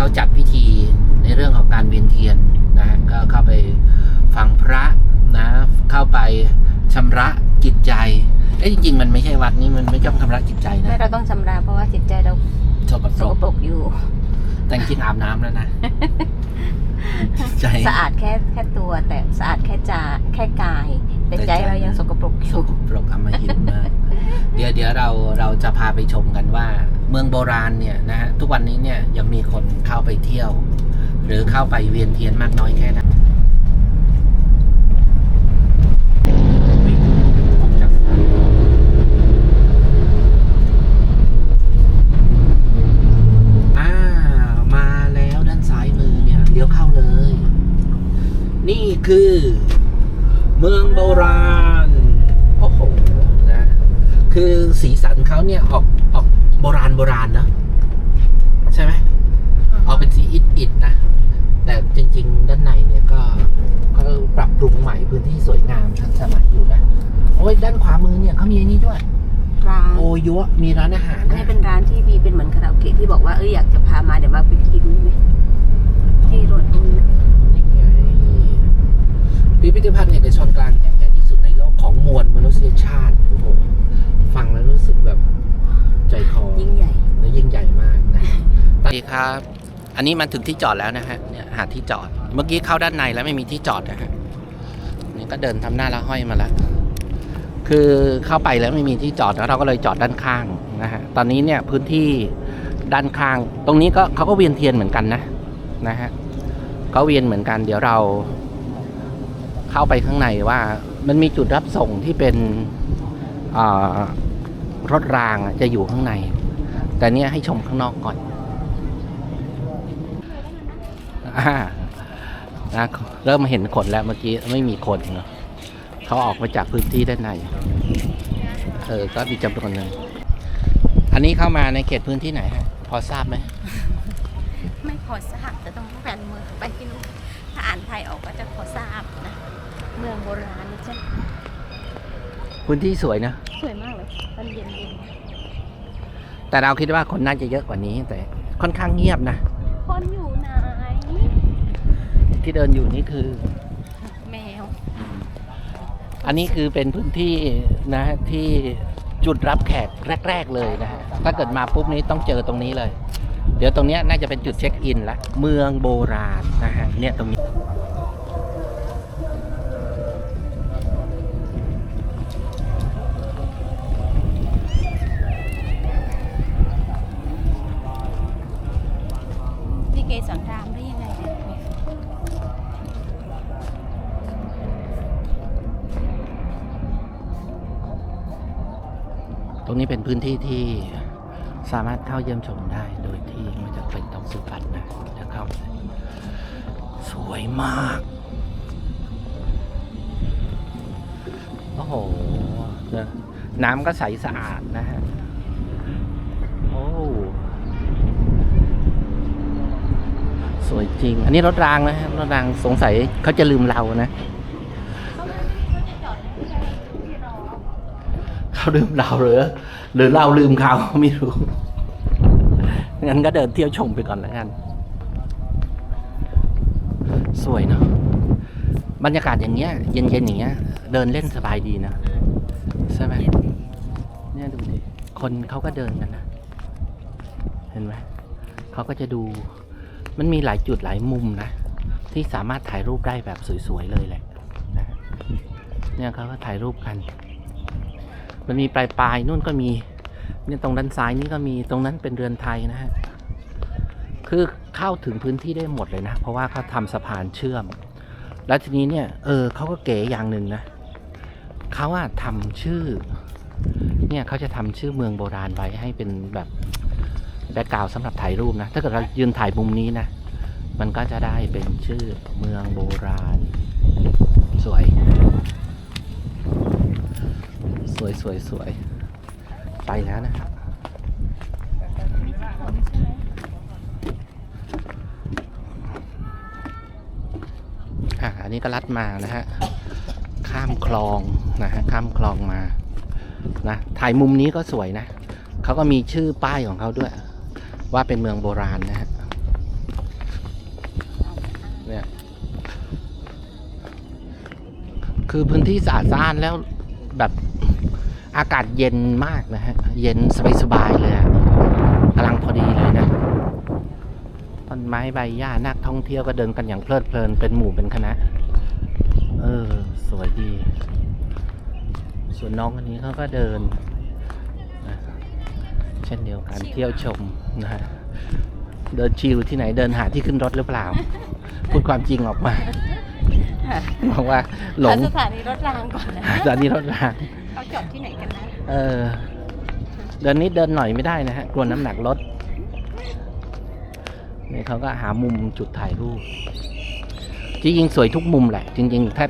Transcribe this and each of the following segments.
เขาจัดพิธีในเรื่องของการเวียนเทียนนะก็เข้าไปฟังพระนะเข้าไปชำระจิตใจเอ้ยจริงๆ มันไม่ใช่วัดนี้มันไม่ต้องชำระจิตใจไม่นะเราต้องชำระเพราะว่าจิตใจเราสกปสรกกปรกอยู่ แต่จริงๆอาบน้ำแล้วนะใจสะอาดแค่แค่ตัวแต่สะอาดแค่จาแค่กาย แต่แต่ใจใจเรายังสกปรกอสยู่กปรกอำมหิตมาก เดี๋ยวเดี๋ยวเราเราจะพาไปชมกันว่า เมืองโบราณเนี่ยนะฮะทุกวันนี้เนี่ยยังมีคนเข้าไปเที่ยว หรือเข้าไปเวียนเทียนมากน้อยแค่ไหนอ่ามาแล้วด้านซ้ายมือเนี่ยเลี้ยวเข้าเลยนี่คือ เมืองโบราณโอ้โหนะคือสีสันเขาเนี่ยออกออกโบราณโบราณเนอะใช่ไหมออกเป็นสีอิฐอิฐนะ แต่จริง ๆ ด้านในเนี่ยก็ก็ปรับปรุงใหม่พื้นที่สวยงามทันสมัยอยู่นะโอ้ยด้านขวามือเนี่ยเขามีอันนี้ด้วยร้านโอยัวมีร้านอาหารอันนะนี้เป็นร้านที่มีเป็นเหมือนคาราโอเกะที่บอกว่าเอออยากจะพามาเดี๋ยวมาไปกินไหมที่รถอุ้นนี่ไง พิพิธภัณฑ์เอกชนกลางแจ้งใหญ่ที่สุดในโลกของมวลมนุษยชาติโอ้โหฟังแล้วรู้สึกแบบใจคอยิ่งใหญ่และยิ่งใหญ่มากนะสวัสดีครับ อันนี้มันถึงที่จอดแล้วนะฮะเนี่ยหาที่จอด เมื่อกี้เข้าด้านในแล้วไม่มีที่จอดนะฮะนี่ก็เดินทำหน้าแล้วห้อยมาแล้วคือเข้าไปแล้วไม่มีที่จอดแล้วเราก็เลยจอดด้านข้างนะฮะตอนนี้เนี่ยพื้นที่ด้านข้าง ตรงนี้ก็เขาก็เวียนเทียนเหมือนกันนะนะฮะเขาเวียนเหมือนกันเดี๋ยวเรา เข้าไปข้างในว่ามันมีจุดรับส่งที่เป็นรถรางจะอยู่ข้างใน แต่เนี้ยให้ชมข้างนอกก่อนอานะเริ่มเห็นคนแล้วเมื่อกี้ไม่มีคนเนอะเขาออกมาจากพื้นที่ด้านในเออก็มีจำนวนหนึ่งอันนี้เข้ามาในเขตพื้นที่ไหนฮะพอทราบไหมไม่พอทราบแต่ต้องแฟนมือไปที่นู่นถ้าอ่านไทยออกก็จะพอทราบนะ เมืองโบราณนะจ๊ะพื้นที่สวยนะ สวยมากเลยตอนเย็นแต่เราคิดว่าคนน่าจะเยอะกว่านี้ แต่ค่อนข้างเงียบนะๆคนอยู่ไหน ที่เดินอยู่นี่คือ แมว อันนี้คือเป็นพื้นที่นะฮะที่จุดรับแขกแรก ๆ เลยนะฮะถ้าเกิดมาปุ๊บนี้ต้องเจอตรงนี้เลย เดี๋ยวตรงเนี้ยน่าจะเป็นจุดเช็คอินละเมืองโบราณนะฮะเนี่ยตรงนี้นี่ นี้เป็นพื้นที่ที่สามารถเข้าเยี่ยมชมได้โดยที่ไม่จำเป็นต้องซื้อบัตรนะจะเข้าสวยมาก โอ้โหนะน้ำก็ใสสะอาดนะฮะ โอ้ สวยจริง อันนี้รถรางนะฮะ รถรางสงสัยเขาจะลืมเรานะเขาลืมเราหรือ หรือเราลืมเขาไม่รู้ งั้นก็เดินเที่ยวชมไปก่อนแล้วกัน สวยเนาะบรรยากาศอย่างเงี้ย เย็นๆอย่างเงี้ย เดินเล่นสบายดีนะ ใช่ไหมเนี่ยดูดิ คนเขาก็เดินกันนะ เห็นไหม เขาก็จะดู มันมีหลายจุดหลายมุมนะ ที่สามารถถ่ายรูปได้แบบสวยๆเลยแหละนะเนี่ยเขาก็ถ่ายรูปกัน มันมีปลายปลายๆนู่นก็มีเนี่ยตรงด้านซ้ายนี่ก็มีตรงนั้นเป็นเรือนไทยนะฮะคือเข้าถึงพื้นที่ได้หมดเลยนะ เพราะว่าเขาทำสะพานเชื่อม แล้วทีนี้เนี่ยเออเขาก็เก๋อย่างหนึ่งนะเขาว่าทำชื่อ เนี่ยเขาจะทำชื่อเมืองโบราณไว้ให้เป็นแบบแบ็กกราวสำหรับถ่ายรูปนะ ถ้าเกิดเรายืนถ่ายมุมนี้นะ มันก็จะได้เป็นชื่อเมืองโบราณ สวย วยสวยสวยไปแล้วนะครับะอันนี้ก็ลัดมานะฮะ ข้ามคลองนะฮะ ข้ามคลองมานะถ่ายมุมนี้ก็สวยนะเขาก็มีชื่อป้ายของเขาด้วย ว่าเป็นเมืองโบราณนะฮะเนี่ยคือพื้นที่สะอาดสะอ้านแล้วแบบ อากาศเย็นมากนะฮะ เย็นสบายๆเลยอะกำลังพอดีเลยนะ ต้นไม้ใบหญ้านักท่องเที่ยวก็เดินกันอย่างเพลิดเพลินเป็นหมู่เป็นคณะ เออ สวยดี ส่วนน้องคนนี้เขาก็เดินนะเช่นเดียวกันเที่ยวชมนะฮะ เดินชิลที่ไหนเดินหาที่ขึ้นรถหรือเปล่า พูดความจริงออกมาบอกว่าหลงหาสถานีรถรางก่อนนะสถานีรถราง เขาจอดที่ไหนกันนะ เออ เดินนิดเดินหน่อยไม่ได้นะฮะ กลัวน้ำหนักลด นี่เขาก็หามุมจุดถ่ายรูป จริงๆสวยทุกมุมแหละ จริงๆแท้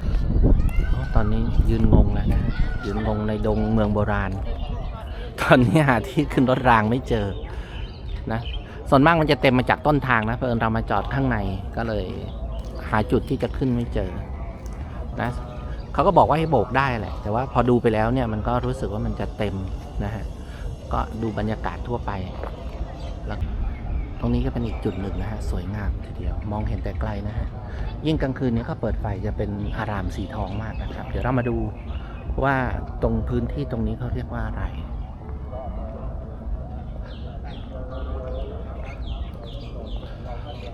ตอนนี้ยืนงงแล้วนะยืนงงในดงเมืองโบราณ ตอนนี้หาที่ขึ้นรถรางไม่เจอ นะส่วนมากมันจะเต็มมาจากต้นทางนะเพอเอิญเรามาจอดข้างในก็เลย หาจุดที่จะขึ้นไม่เจอ นะ เขาก็บอกว่าให้โบกได้แหละ แต่ว่าพอดูไปแล้วเนี่ยมันก็รู้สึกว่ามันจะเต็มนะฮะ ก็ดูบรรยากาศทั่วไป แล้วตรงนี้ก็เป็นอีกจุดหนึ่งนะฮะ สวยงามทีเดียว มองเห็นแต่ไกลนะฮะ ยิ่งกลางคืนนี้ก็เปิดไฟจะเป็นอารามสีทองมากนะครับ เดี๋ยวเรามาดูว่าตรงพื้นที่ตรงนี้เขาเรียกว่าอะไร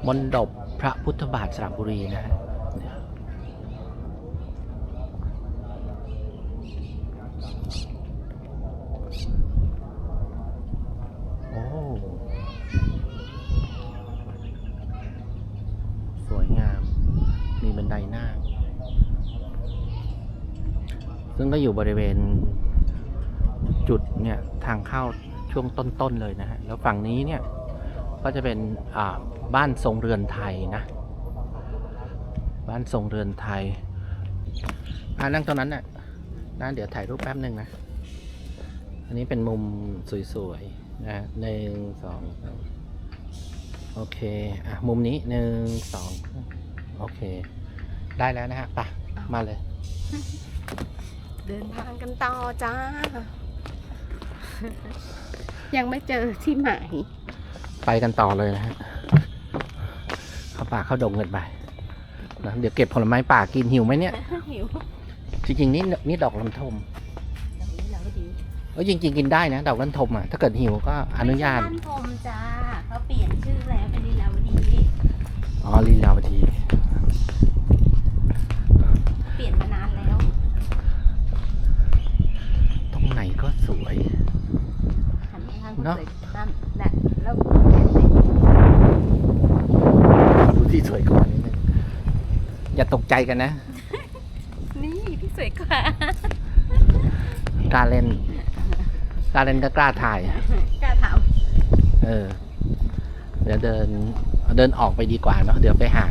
มนดบพระพุทธบาทสระบุรีนะฮะ โอ้ สวยงาม มีบันไดหน้า ซึ่ง ก็อยู่บริเวณจุดเนี่ยทางเข้าช่วงต้นๆเลยนะฮะแล้วฝั่งนี้เนี่ยก็จะเป็นบ้านทรงเรือนไทยนะ บ้านทรงเรือนไทยอ่านั่งตรงนั้นน่ะนะเดี๋ยวถ่ายรูปแป๊บหนึ่งนะ อันนี้เป็นมุมสวยๆนะหนึ่งสองโอเค อะ มุมนี้หนึ่งสองโอเค ได้แล้วนะฮะ ไป มาเลย เดินทางกันต่อจ้า ยังไม่เจอที่หมาย ไปกันต่อเลยนะฮะเข้าป่าเข้าดงกันไปนะเดี๋ยวเก็บผลไม้ป่ากินหิวไหมเนี่ย หิวจริงๆนี่นี่ดอกลำทมแบบนี้เราก็ดีเออจริง ๆ กินได้นะดอกลำทมอะถ้าเกิดหิวก็อนุญาตไม่ใช่บ้านพรมจ้าเขาเปลี่ยนชื่อแล้วเป็นลีลาวดี อ๋อลีลาวดี เปลี่ยนมานานแล้ว ตรงไหนก็สวย หันไปทาง เนอะ สวยนั่นแหละแล้ว ขอดูที่สวยกว่านิดนึง อย่าตกใจกันนะ นี่พี่สวยกว่ากล้าเล่นกล้าเล่นก็กล้าถ่าย กล้าถามเออ เดี๋ยวเดินเดินออกไปดีกว่าเนาะเดี๋ยวไปหา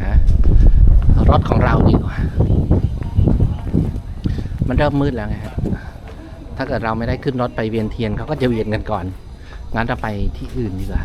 รถของเราดีกว่า มันเริ่มมืดแล้วไงฮะถ้าเกิดเราไม่ได้ขึ้นรถไปเวียนเทียนเขาก็จะเวียนกันก่อน งั้นเราไปที่อื่นดีกว่า